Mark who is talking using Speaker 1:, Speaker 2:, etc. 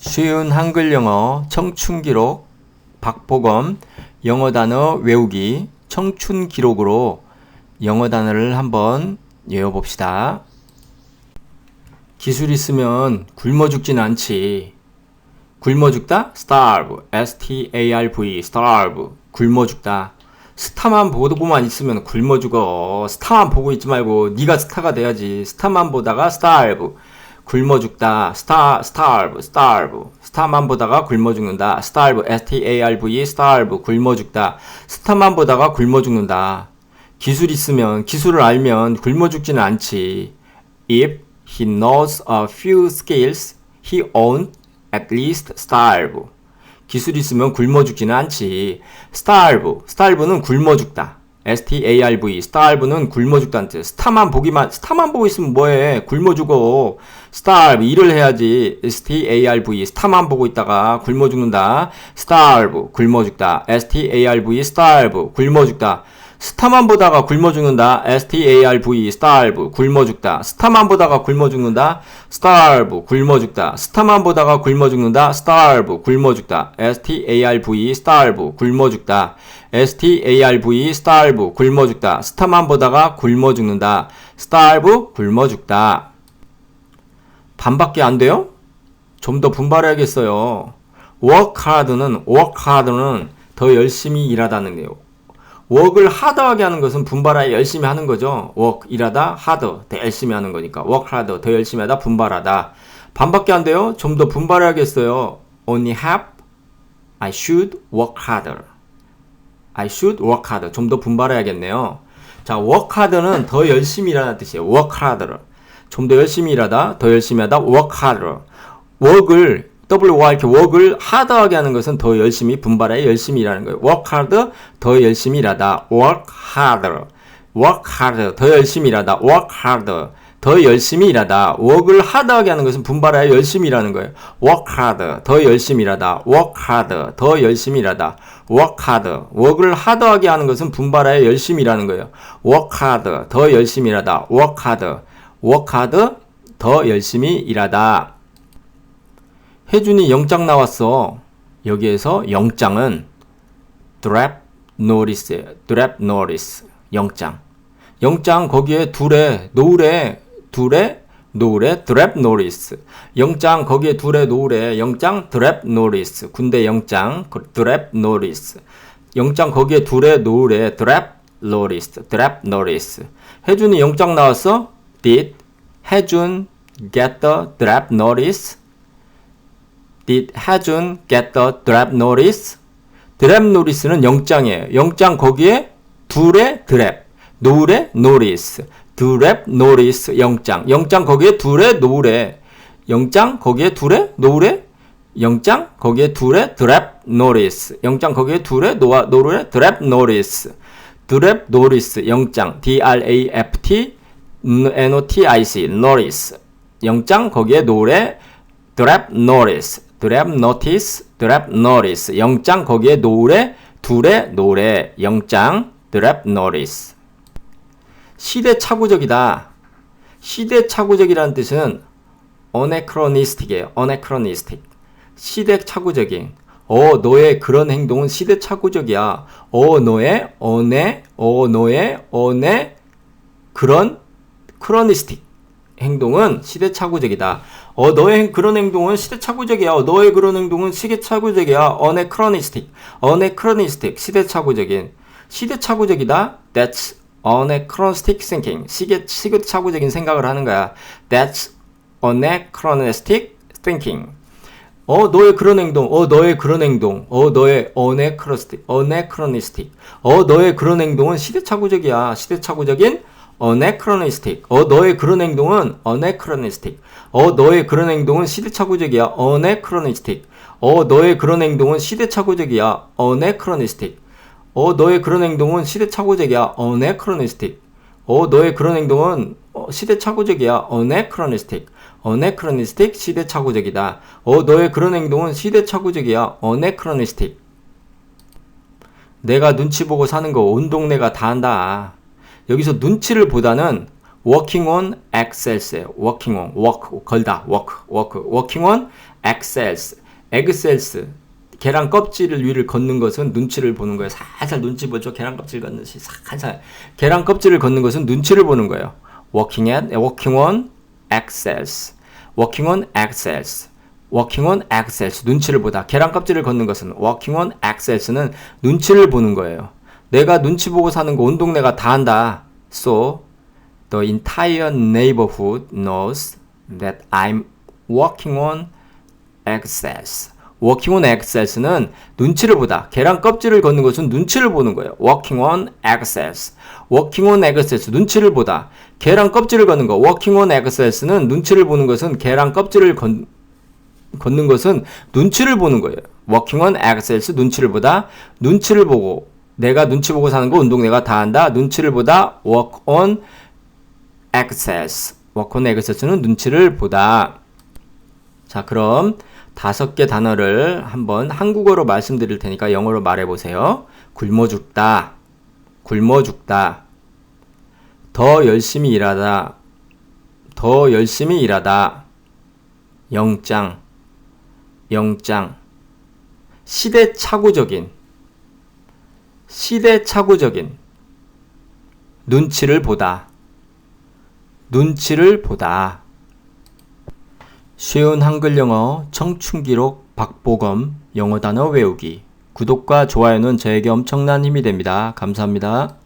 Speaker 1: 쉬운 한글 영어 청춘 기록 박보검 영어 단어 외우기 청춘 기록으로 영어 단어를 한번 외워 봅시다. 기술 있으면 굶어 죽진 않지. 굶어 죽다? starve. S-T-A-R-V. starve. 굶어 죽다. 스타만 보고만 있으면 굶어 죽어. 스타만 보고 있지 말고 네가 스타가 돼야지. 스타만 보다가 starve. 굶어 죽다. star, starve, starve. 스타만 보다가 굶어 죽는다. starve, S-T-A-R-V, starve. 굶어 죽다. 스타만 보다가 굶어 죽는다. 기술 있으면, 기술을 알면 굶어 죽지는 않지. If he knows a few skills, he won't at least starve. 기술 있으면 굶어 죽지는 않지. starve, starve는 굶어 죽다. S-T-A-R-V, starve는 굶어 죽다는 뜻. 스타만 보기만, 스타만 보고 있으면 뭐해? 굶어 죽어. starve, 일을 해야지. S-T-A-R-V, 스타만 보고 있다가 굶어 죽는다. starve, 굶어 죽다. S-T-A-R-V, starve, 굶어 죽다. 스타만 보다가 굶어 죽는다. S-T-A-R-V, starve, 굶어 죽다. 스타만 보다가 굶어 죽는다. starve, 굶어 죽다. 스타만 보다가 굶어 죽는다. starve, 굶어 죽다. S-T-A-R-V, starve, 굶어 죽다. S-T-A-R-V, starve, 굶어 죽다. 스타만 보다가 굶어 죽는다. starve, 굶어 죽다. 반밖에 안 돼요? 좀 더 분발해야겠어요. work hard는, work hard는 더 열심히 일하다는 거예요. Work을 하드하게 하는 것은 분발하여 열심히 하는 거죠. work, 일하다, hard, 더 열심히 하는 거니까. work hard, 더 열심히 하다, 분발하다. 반밖에 안 돼요? 좀 더 분발해야겠어요. only have, I should work harder. I should work harder. 좀 더 분발해야겠네요. 자, work hard는 더 열심히 일하는 뜻이에요. work harder. 좀 더 열심히 일하다, 더 열심히 하다, work harder. work을 WR 이렇게 work을 하드하게 하는 것은 더 열심히 분발해 열심히 일하는 거예요. work hard 더 열심히 일하다. work harder. work harder 더 열심히 일하다. work harder 더 열심히 일하다. work을 하드하게 하는 것은 분발해 열심히 일하는 거예요. work hard 더 열심히 일하다. work hard 더 열심히 일하다. work hard work을 하드하게 하는 것은 분발해 열심히 일하는 거예요. work hard 더 열심히 일하다. work hard work hard 더 열심히 일하다. 혜준이 영장 나왔어. 여기에서 영장은 드랩 노리스예요. 드랩 노리스. 영장. 영장 거기에 둘에 노을에 둘에 노을에 드랩 노리스. 영장 거기에 둘에 노을에 영장 드랩 노리스. 군대 영장 드랩 노리스. 영장 거기에 둘에 노을에 드랩 노리스. 드랩 노리스. 혜준이 영장 나왔어? Did 혜준 get the draft notice? Did 혜준 get the draft notice? 드랩 노리스는 영장이에요. 영장 거기에 둘의 드랩, 노을의 노리스, 드랩 노리스 영장. 영장 거기에 둘의 노을에 영장 거기에 둘의 노을에 영장 거기에 둘의 드랩 노리스. 영장 거기에 둘의 노아 노을의 드랩 노리스. 드랩 노리스 영장 D R A F T N O T I C 노리스. 영장 거기에 노을의 드랩 노리스. 드랩 노티스, 드랩 노리스. 영장 거기에 노래, 둘의 노래. 영장 드랩 노리스. 시대착오적이다. 시대착오적이라는 뜻은 어네크로니스틱이에요. 어네크로니스틱. 시대착오적인. 어, 너의 그런 행동은 시대착오적이야. 어, 너의, 어네, 어, 너의, 어네, 그런, 크로니스틱. 행동은 시대착오적이다. 어, 너의 그런 행동은 시대착오적이야. 어, 너의 그런 행동은 시대착오적이야. 어네크로니스틱. 어네크로니스틱. 시대착오적인. 시대착오적이다. That's anachronistic thinking. 시계, 시대착오적인 생각을 하는 거야. That's anachronistic thinking. 어, 너의 그런 행동, 어, 너의 그런 행동, 어, 너의 anachronistic, anachronistic. 어, 너의 그런 행동은 시대착오적이야. 시대착오적인 anachronistic. 어, 너의 그런 행동은 anachronistic. 어, 너의 그런 행동은 시대착오적이야. anachronistic. 어, 너의 그런 행동은 시대착오적이야. anachronistic. 어, 너의 그런 행동은 시대착오적이야. anachronistic. 어, 너의 그런 행동은 시대착오적이야. anachronistic. anachronistic 시대착오적이다. 어, 너의 그런 행동은 시대착오적이야. anachronistic. 내가 눈치 보고 사는 거 온 동네가 다 한다. 여기서 눈치를 보다는 working on excels예요. working on, work, 걸다, work, work, working on excels, excels. 계란 껍질을 위를 걷는 것은 눈치를 보는 거예요. 살살 눈치 보죠. 계란 껍질 걷듯이 살살. 계란 껍질을 걷는 것은 눈치를 보는 거예요. working at, working on excels. working on excels. working on excels. 눈치를 보다. 계란 껍질을 걷는 것은 working on excels는 눈치를 보는 거예요. 내가 눈치 보고 사는 거 온 동네가 다 한다. So the entire neighborhood knows that I'm working on excels. working on excels는 눈치를 보다. 계란 껍질을 걷는 것은 눈치를 보는 거예요. working on excels. working on excels 눈치를 보다. 계란 껍질을 걷는 거. working on excels는 눈치를 보는 것은 계란 껍질을 건, 걷는 것은 눈치를 보는 거예요. working on excels 눈치를 보다. 눈치를 보고 내가 눈치 보고 사는 거 운동 내가 다 한다. 눈치를 보다. work on excels. work on excels는 눈치를 보다. 자, 그럼 다섯 개 단어를 한번 한국어로 말씀드릴 테니까 영어로 말해 보세요. 굶어 죽다. 굶어 죽다. 더 열심히 일하다. 더 열심히 일하다. 영장. 영장. 시대착오적인. 시대착오적인. 눈치를 보다. 눈치를 보다. 쉬운 한글 영어 청춘기록 박보검 영어 단어 외우기 구독과 좋아요는 저에게 엄청난 힘이 됩니다. 감사합니다.